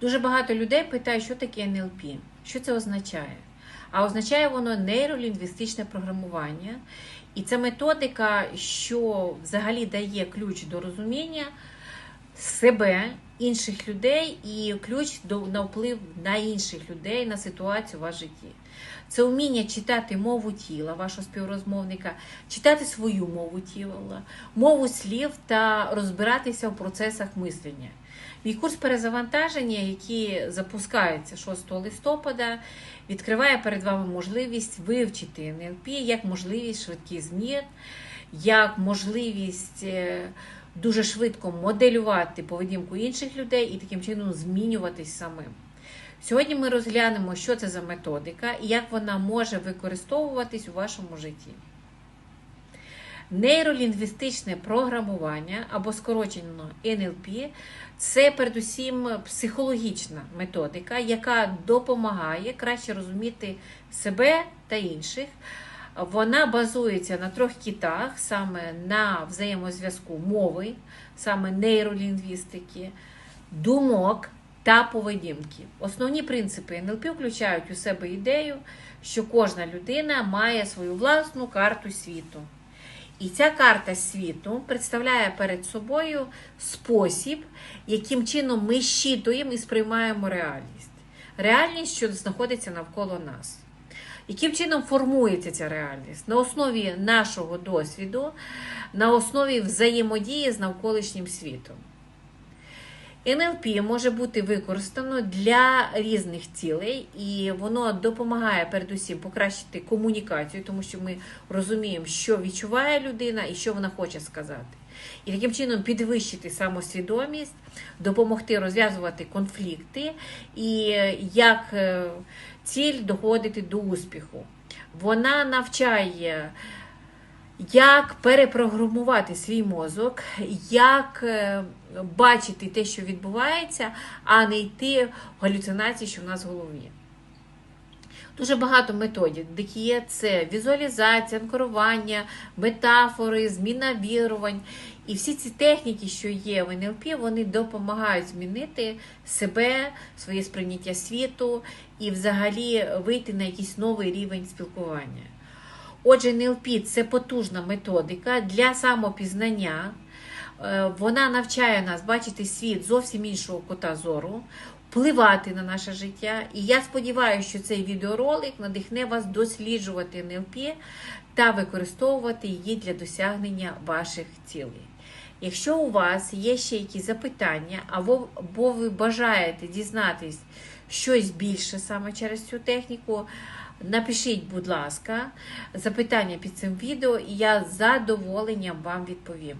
Дуже багато людей питають, що таке НЛП, що це означає. А означає воно нейролінгвістичне програмування. І це методика, що взагалі дає ключ до розуміння себе, інших людей і ключ до, на вплив на інших людей, на ситуацію в вашому житті. Це вміння читати мову тіла вашого співрозмовника, читати свою мову тіла, мову слів та розбиратися в процесах мислення. Мій курс перезавантаження, який запускається 6 листопада, відкриває перед вами можливість вивчити НЛП як можливість швидких змін, як можливість е, дуже швидко моделювати поведінку інших людей і таким чином змінюватись самим. Сьогодні ми розглянемо, що це за методика і як вона може використовуватись у вашому житті. Нейролінгвістичне програмування або скорочено НЛП це передусім психологічна методика, яка допомагає краще розуміти себе та інших. Вона базується на трьох кітах, саме на взаємозв'язку мови, саме нейролінгвістики, думок та поведінки. Основні принципи НЛП включають у себе ідею, що кожна людина має свою власну карту світу. І ця карта світу представляє перед собою спосіб, яким чином ми щитуємо і сприймаємо реальність. Реальність, що знаходиться навколо нас. Яким чином формується ця реальність? На основі нашого досвіду, на основі взаємодії з навколишнім світом. НЛП може бути використано для різних цілей, і воно допомагає передусім покращити комунікацію, тому що ми розуміємо, що відчуває людина і що вона хоче сказати. І таким чином підвищити самосвідомість, допомогти розв'язувати конфлікти і як е, ціль доходити до успіху. Вона навчає як перепрограмувати свій мозок, як е, бачити те, що відбувається, а не йти в галюцинації, що в нас в голові. Дуже багато методів, де є це візуалізація, анкорування, метафори, зміна вірувань. І всі ці техніки, що є в НЛП, вони допомагають змінити себе, своє сприйняття світу і взагалі вийти на якийсь новий рівень спілкування. Отже, НЛП це потужна методика для самопізнання. Е, Вона навчає нас бачити світ зовсім іншого кота зору, впливати на наше життя. І я сподіваюся, що цей відеоролик надихне вас досліджувати НЛП та використовувати її для досягнення ваших цілей. Якщо у вас є ще якісь запитання, або, або ви бажаєте дізнатись щось більше саме через цю техніку, напишіть, будь ласка, запитання під цим відео, і я з задоволенням вам відповім.